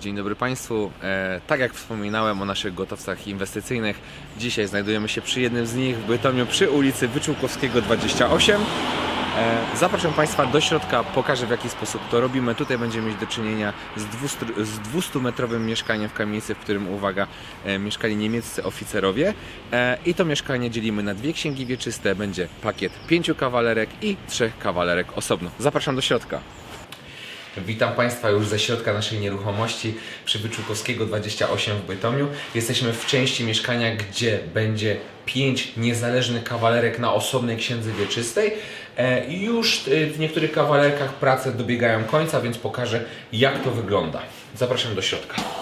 Dzień dobry Państwu. E, tak jak wspominałem o naszych gotowcach inwestycyjnych, dzisiaj znajdujemy się przy jednym z nich w Bytomiu przy ulicy Wyczółkowskiego 28. E, zapraszam Państwa do środka, pokażę w jaki sposób to robimy. Tutaj będziemy mieć do czynienia z 200 z 200-metrowym mieszkaniem w kamienicy, w którym, uwaga, e, mieszkali niemieccy oficerowie. I to mieszkanie dzielimy na dwie księgi wieczyste. Będzie pakiet pięciu kawalerek i trzech kawalerek osobno. Zapraszam do środka. Witam Państwa już ze środka naszej nieruchomości przy Wyczółkowskiego 28 w Bytomiu. Jesteśmy w części mieszkania, gdzie będzie pięć niezależnych kawalerek na osobnej księdze wieczystej. E, Już e, w niektórych kawalerkach prace dobiegają końca, więc pokażę jak to wygląda. Zapraszam do środka.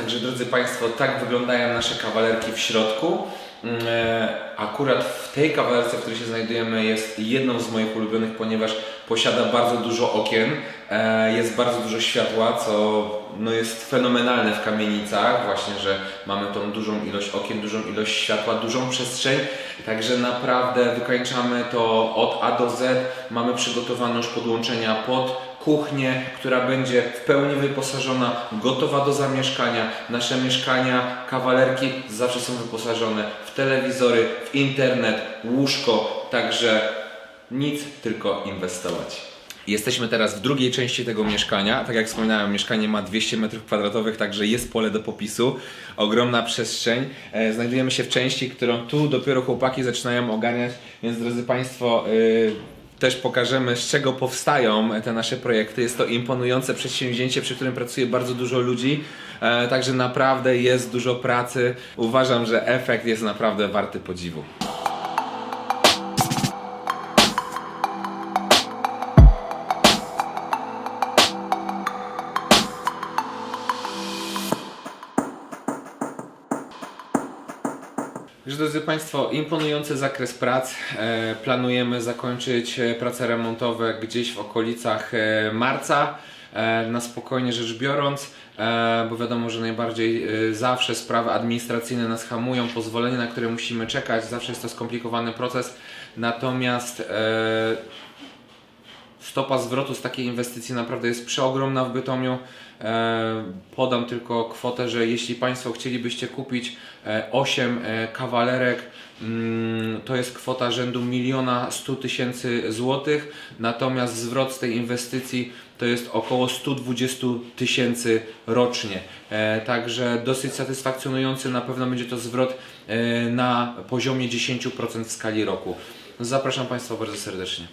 Także drodzy Państwo, tak wyglądają nasze kawalerki w środku. Mm, e, Akurat w tej kawalerce, w której się znajdujemy, jest jedną z moich ulubionych, ponieważ posiada bardzo dużo okien, e, jest bardzo dużo światła, co no jest fenomenalne w kamienicach, właśnie, że mamy tą dużą ilość okien, dużą ilość światła, dużą przestrzeń. Także naprawdę wykańczamy to od A do Z. Mamy przygotowane już podłączenia pod kuchnię, która będzie w pełni wyposażona, gotowa do zamieszkania. Nasze mieszkania, kawalerki zawsze są wyposażone w telewizory, w internet, łóżko, także nic, tylko inwestować. Jesteśmy teraz w drugiej części tego mieszkania. Tak jak wspominałem, mieszkanie ma 200 m2, także jest pole do popisu. Ogromna przestrzeń. E, Znajdujemy się w części, którą tu dopiero chłopaki zaczynają ogarniać, więc drodzy Państwo, yy, też pokażemy, z czego powstają te nasze projekty. Jest to imponujące przedsięwzięcie, przy którym pracuje bardzo dużo ludzi, e, także naprawdę jest dużo pracy. Uważam, że efekt jest naprawdę warty podziwu. Drodzy Państwo, imponujący zakres prac. E, planujemy zakończyć e, prace remontowe gdzieś w okolicach e, marca. Na spokojnie rzecz biorąc, bo wiadomo, że najbardziej zawsze sprawy administracyjne nas hamują, pozwolenie, na które musimy czekać, zawsze jest to skomplikowany proces. Natomiast stopa zwrotu z takiej inwestycji naprawdę jest przeogromna w Bytomiu. E, podam tylko kwotę, że jeśli Państwo chcielibyście kupić e, 8 e, kawalerek, mm, to jest kwota rzędu miliona 100 tysięcy złotych, natomiast zwrot z tej inwestycji to jest około 120 tysięcy rocznie. E, Także dosyć satysfakcjonujący, na pewno będzie to zwrot e, na poziomie 10% w skali roku. Zapraszam Państwa bardzo serdecznie.